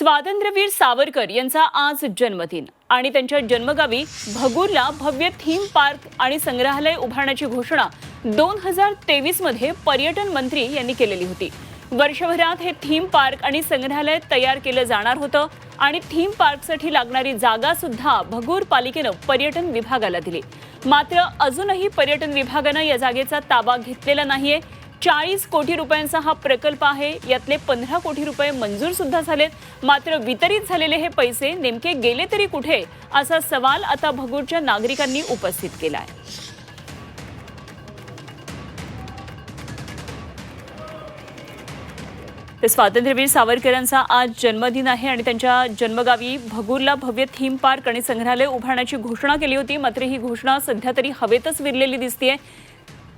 स्वातंत्र्यवीर सावरकर यांचा आज जन्मदिन आणि त्यांच्या जन्मगावी भगूरला भव्य थीम पार्क आणि संग्रहालय उभारण्याची घोषणा दोन हजार तेवीसमध्ये पर्यटन मंत्री यांनी केलेली होती. वर्षभरात हे थीम पार्क आणि संग्रहालय तयार केलं जाणार होतं आणि थीम पार्कसाठी लागणारी जागा सुद्धा भगूर पालिकेनं पर्यटन विभागाला दिली. मात्र अजूनही पर्यटन विभागानं या जागेचा ताबा घेतलेला नाहीये. चाळीस कोटी रुपयांचा हा प्रकल्प आहे. यातले पंधरा कोटी रुपये मंजूर सुद्धा झालेत. मात्र वितरित झालेले हे पैसे नेमके गेले तरी कुठे? असा सवाल आता भगूरच्या नागरिकांनी उपस्थित केला आहे तर स्वातंत्र्यवीर सावरकरांचा आज जन्मदिन आहे आणि त्यांच्या जन्मगावी भगूरला भव्य थीम पार्क आणि संग्रहालय उभारण्याची घोषणा केली होती. मात्र ही घोषणा सध्या तरी हवेतच विरलेली दिसतीये.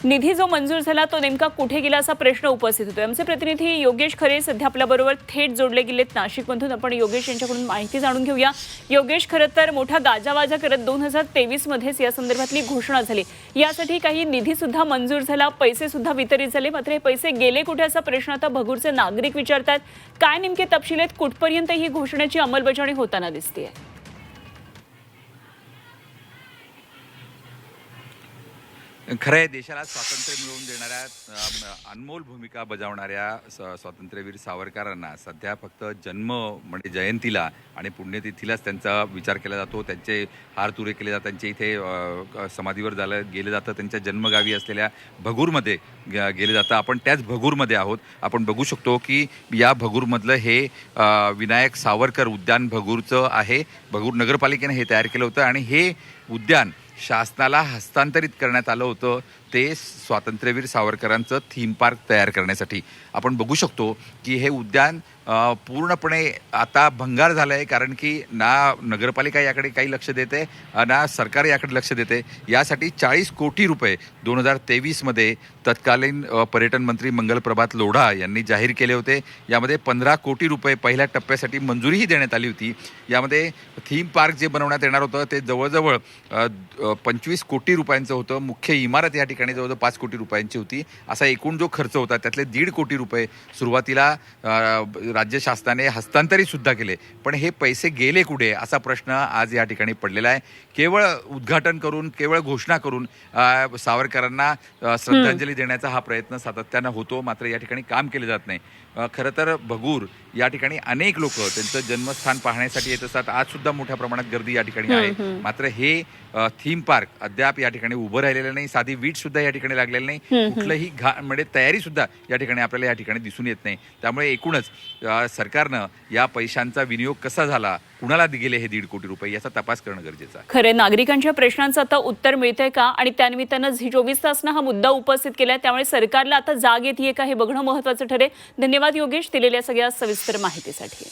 निधी जो मंजूर झाला तो नेमका कुठे गेला असा प्रश्न उपस्थित होतोय. आमचे प्रतिनिधी योगेश खरे सध्या आपल्याबरोबर थेट जोडले गेलेत नाशिकमधून आपण योगेश यांच्याकडून माहिती जाणून घेऊया. योगेश खरं तर मोठा गाजावाजा करत दोन हजार तेवीसमध्येच या संदर्भातली घोषणा झाली. यासाठी काही निधी सुद्धा मंजूर झाला पैसे सुद्धा वितरित झाले. मात्र हे पैसे गेले कुठे असा प्रश्न आता भगूरचे नागरिक विचारतात काय नेमके तपशील आहेत? कुठपर्यंत ही घोषणेची अंमलबजावणी होताना दिसते आहे खरं आहे देशाला स्वातंत्र्य मिळवून देणाऱ्या अनमोल भूमिका बजावणाऱ्या स- स्वातंत्र्यवीर सावरकरांना सध्या फक्त जन्म म्हणजे जयंतीला आणि पुण्यतिथीलाच त्यांचा विचार केला जातो. त्यांचे हार तुरे केले जातात त्यांचे इथे समाधीवर झालं गेलं जातं त्यांच्या जन्मगावी असलेल्या भगूरमध्ये ग- गेलं जातं. आपण त्याच भगूरमध्ये आहोत. आपण बघू शकतो की या भगूरमधलं हे विनायक सावरकर उद्यान भगूरचं आहे. भगूर नगरपालिकेने हे तयार केलं होतं आणि हे उद्यान शासनाला हस्तांतरित करण्यात आलं होतं ते स्वातंत्र्यवीर सावरकरांचं थीम पार्क तयार करण्यासाठी. आपण बघू शकतो की हे उद्यान पूर्णपणे आता भंगार झाला आहे कारण की ना नगरपालिका याकडे काही लक्ष देते ना सरकार याकडे लक्ष देते. यासाठी चाळीस कोटी रुपये दोन हजार तेवीसमध्ये तत्कालीन पर्यटन मंत्री मंगलप्रभात लोढा यांनी जाहीर केले होते. यामध्ये पंधरा कोटी रुपये पहिल्या टप्प्यासाठी मंजुरीही देण्यात आली होती. यामध्ये थीम पार्क जे बनवण्यात येणार होतं ते जवळजवळ पंचवीस कोटी रुपयांचं होतं. मुख्य इमारत या ठिकाणी जवळजवळ पाच कोटी रुपयांची होती. असा एकूण जो खर्च होता त्यातले दीड कोटी रुपये सुरुवातीला राज्य शासनाने हस्तांतरित सुद्धा केले. पण हे पैसे गेले कुठे? असा प्रश्न आज या ठिकाणी पडलेला आहे. केवळ उद्घाटन करून केवळ घोषणा करून सावरकरांना श्रद्धांजली देण्याचा हा प्रयत्न सातत्यानं होतो. मात्र या ठिकाणी काम केले जात नाही. खरं तर भगूर या ठिकाणी अनेक लोक त्यांचं जन्मस्थान पाहण्यासाठी येत असतात. आज सुद्धा मोठ्या प्रमाणात गर्दी या ठिकाणी आहे. मात्र हे थीम पार्क अद्याप या ठिकाणी उभं राहिलेलं नाही. साधी वीट सुद्धा या ठिकाणी लागलेलं नाही. कुठलंही घा म्हणजे तयारी सुद्धा या ठिकाणी आपल्याला या ठिकाणी दिसून येत नाही. त्यामुळे एकूणच सरकारनं या पैशांचा विनियोग कसा झाला? कुणाला गेले हे दीड कोटी रुपये? याचा तपास करणं गरजेचं आहे. खरे नागरिकांच्या प्रश्नांचं आता उत्तर मिळतंय का? आणि त्यानिमित्तानं झी चोवीस तासनं हा मुद्दा उपस्थित केलाय. त्यामुळे सरकारला आता जाग येते का हे बघणं महत्वाचं ठरेल. धन्यवाद योगेश दिलेल्या सगळ्या सविस्तर माहितीसाठी.